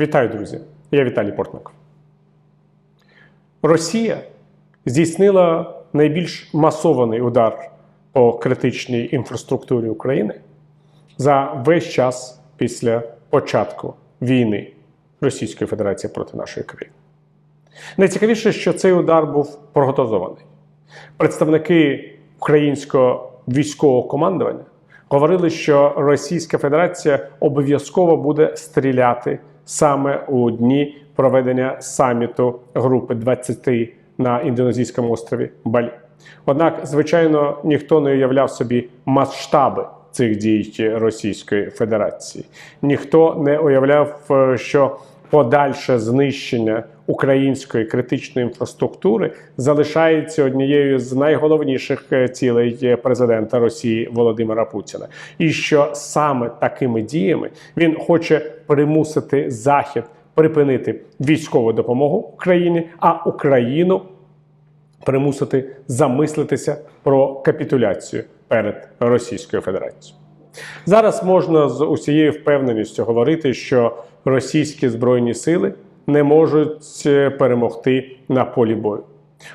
Вітаю, друзі! Я Віталій Портников. Росія здійснила найбільш масований удар по критичній інфраструктурі України за весь час після початку війни Російської Федерації проти нашої країни. Найцікавіше, що цей удар був прогнозований. Представники українського військового командування говорили, що Російська Федерація обов'язково буде стріляти саме у дні проведення саміту групи 20 на індонезійському острові Балі. Однак, звичайно, ніхто не уявляв собі масштаби цих дій Російської Федерації. Ніхто не уявляв, е, що подальше знищення української критичної інфраструктури залишається однією з найголовніших е, цілей е, президента Росії Володимира Путіна, і що саме такими діями він хоче примусити Захід припинити військову допомогу Україні, а Україну примусити замислитися про капітуляцію перед Російською Федерацією. Зараз можна з усією впевненістю говорити, що російські збройні сили не можуть е, перемогти на полі бою.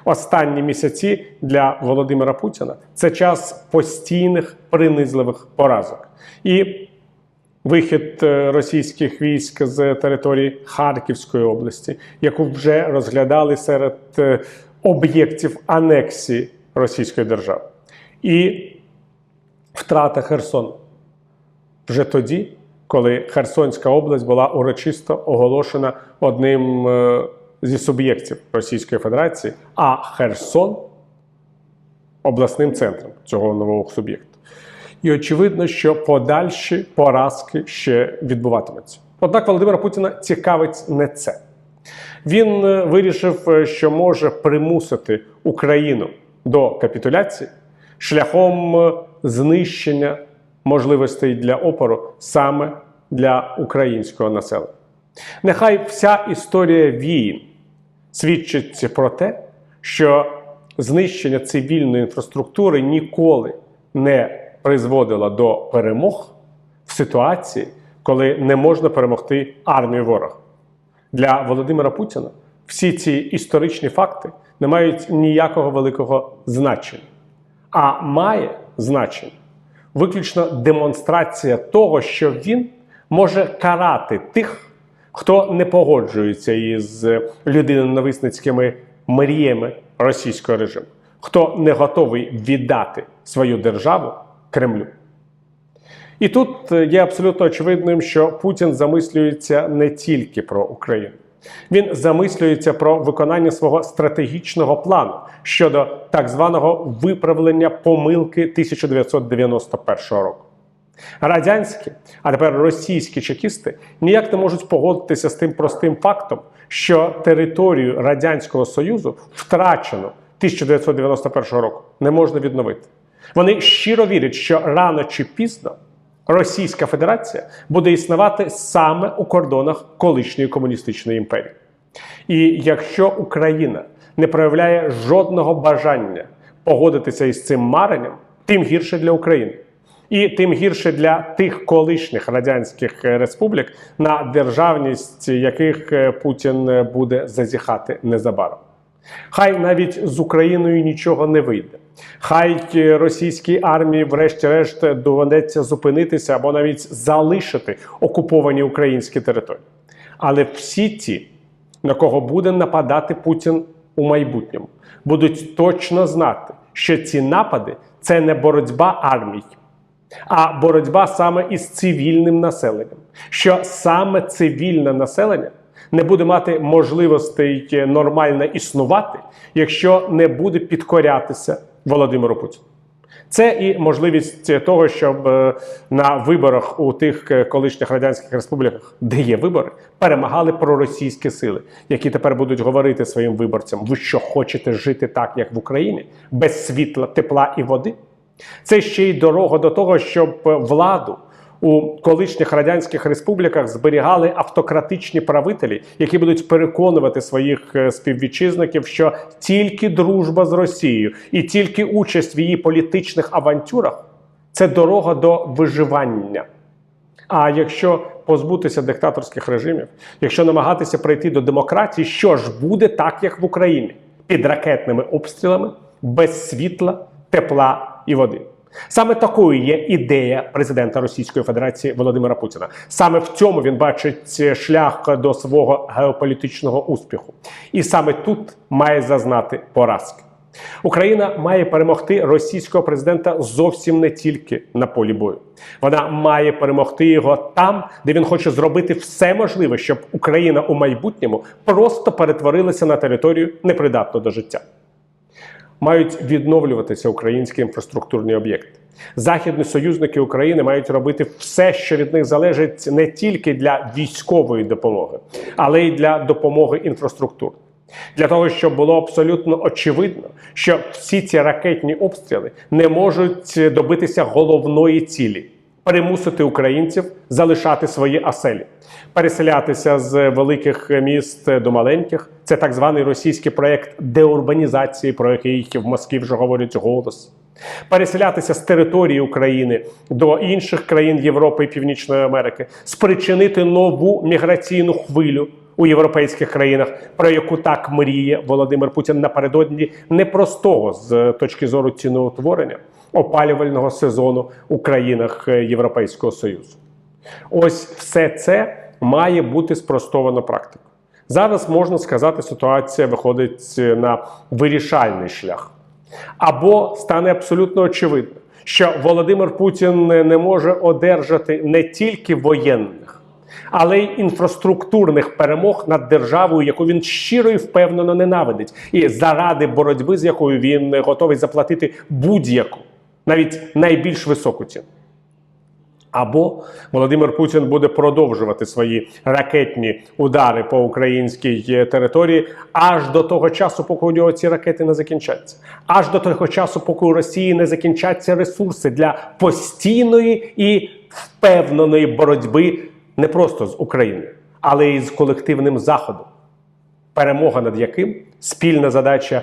Останні місяці для Володимира Путіна це час постійних принизливих поразок. І вихід е, російських військ з території Харківської області, яку вже розглядали серед е, об'єктів анексії Російської держави, і втрата Херсону вже тоді, коли Херсонська область була урочисто оголошена одним е, зі суб'єктів Російської Федерації, а Херсон обласним центром цього нового суб'єкту. І очевидно, що подальші поразки ще відбуватимуться. Однак Володимира Путіна цікавить не це. Він е, вирішив, е, що може примусити Україну до капітуляції шляхом знищення можливостей для опору саме для українського населення. Нехай вся історія війн свідчить про те, що знищення цивільної інфраструктури ніколи не призводило до перемог в ситуації, коли не можна перемогти армію ворога. Для Володимира Путіна всі ці історичні факти не мають ніякого великого значення, а має значення виключно демонстрація того, що він може карати тих, хто не погоджується із людиноненависницькими мріями російського режиму, хто не готовий віддати свою державу Кремлю. І тут є абсолютно очевидним, що Путін замислюється не тільки про Україну. Він замислюється про виконання свого стратегічного плану щодо так званого виправлення помилки 1991 року. Радянські, а тепер російські чекісти ніяк не можуть погодитися з тим простим фактом, що територію Радянського Союзу втрачено 1991 року не можна відновити. Вони щиро вірять, що рано чи пізно Російська Федерація буде існувати саме у кордонах колишньої комуністичної імперії. І якщо Україна не проявляє жодного бажання погодитися із цим маренням, тим гірше для України. І тим гірше для тих колишніх радянських республік, на державність яких Путін буде зазіхати незабаром. Хай навіть з Україною нічого не вийде. Хай російській армії, врешті-решт, доведеться зупинитися або навіть залишити окуповані українські території. Але всі ті, на кого буде нападати Путін у майбутньому, будуть точно знати, що ці напади це не боротьба армій, а боротьба саме із цивільним населенням. Що саме цивільне населення не буде мати можливостей нормально існувати, якщо не буде підкорятися Володимиру Путіну. Це і можливість того, щоб е, на виборах у тих е, колишніх радянських республіках, де є вибори, перемагали проросійські сили, які тепер будуть говорити своїм виборцям: ви що хочете жити так, як в Україні, без світла, тепла і води? Це ще й дорога до того, щоб владу у колишніх радянських республіках зберігали автократичні правителі, які будуть переконувати своїх е, співвітчизників, що тільки дружба з Росією і тільки участь в її політичних авантюрах це дорога до виживання. А якщо позбутися диктаторських режимів, якщо намагатися прийти до демократії, що ж буде так, як в Україні, під ракетними обстрілами, без світла, тепла і води? Саме такою є ідея президента Російської Федерації Володимира Путіна. Саме в цьому він бачить шлях до свого геополітичного успіху, і саме тут має зазнати поразки. Україна має перемогти російського президента зовсім не тільки на полі бою. Вона має перемогти його там, де він хоче зробити все можливе, щоб Україна у майбутньому просто перетворилася на територію непридатну до життя. Мають відновлюватися українські інфраструктурні об'єкти. Західні союзники України мають робити все, що від них залежить не тільки для військової допомоги, але й для допомоги інфраструктури. Для того щоб було абсолютно очевидно, що всі ці ракетні обстріли не можуть добитися головної цілі примусити українців залишати свої оселі, переселятися з великих міст до маленьких. Це так званий російський проект деурбанізації, про який в Москві вже говорять голос. Переселятися з території України до інших країн Європи і Північної Америки, спричинити нову міграційну хвилю у європейських країнах, про яку так мріє Володимир Путін напередодні непростого з точки зору ціноутворення опалювального сезону у країнах е, Європейського Союзу. Ось все це має бути спростовано практикою. Зараз можна сказати, ситуація виходить е, на вирішальний шлях. Або стане абсолютно очевидно, що Володимир Путін не може одержати не тільки воєнних, але й інфраструктурних перемог над державою, яку він щиро і впевнено ненавидить, і заради боротьби, з якою він готовий заплатити будь-яку, навіть найбільш високу ціну. Або Володимир Путін буде продовжувати свої ракетні удари по українській е, території аж до того часу, поки у нього ці ракети не закінчаться, аж до того часу, поки у Росії не закінчаться ресурси для постійної і впевненої боротьби не просто з Україною, але й з колективним Заходом, перемога над яким спільна задача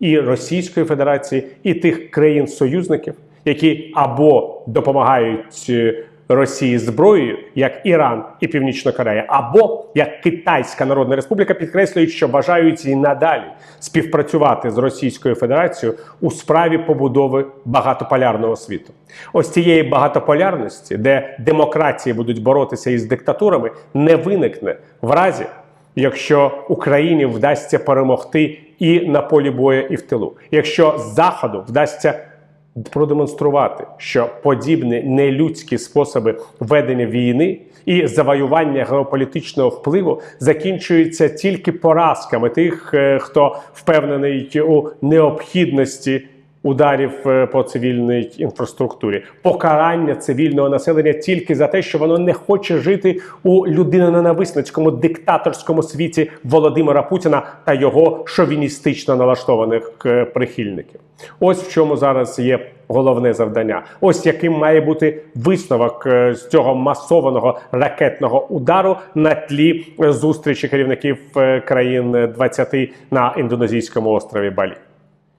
і Російської Федерації, і тих країн-союзників, які або допомагають е, Росії зброєю, як Іран і Північна Корея, або як Китайська Народна Республіка, підкреслюють, що бажають і надалі співпрацювати з Російською Федерацією у справі побудови багатополярного світу. Ось цієї багатополярності, де демократії будуть боротися із диктатурами, не виникне в разі, якщо Україні вдасться перемогти і на полі бою, і в тилу, якщо Заходу вдасться продемонструвати, що подібні нелюдські способи ведення війни і завоювання геополітичного впливу закінчуються тільки поразками тих, е, хто впевнений у необхідності. Ударів е, по цивільній інфраструктурі, покарання цивільного населення тільки за те, що воно не хоче жити у людиноненависницькому диктаторському світі Володимира Путіна та його шовіністично налаштованих е, прихильників. Ось в чому зараз є головне завдання. Ось яким має бути висновок е, з цього масованого ракетного удару на тлі зустрічі керівників країн 20 на індонезійському острові Балі.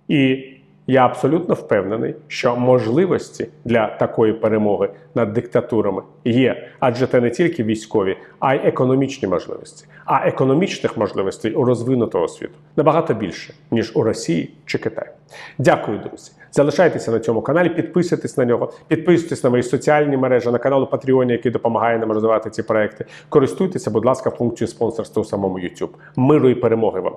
І я абсолютно впевнений, що можливості для такої перемоги над диктатурами є, адже це не тільки військові, а й економічні можливості. А економічних можливостей у розвинутого світу набагато більше ніж у Росії чи Китаї. Дякую, друзі. Залишайтеся на цьому каналі, підписуйтесь на нього, підписуйтесь на мої соціальні мережі, на канал Patreon, який допомагає нам розвивати ці проекти. Користуйтеся, будь ласка, функцією спонсорства у самому YouTube. Миру і перемоги вам!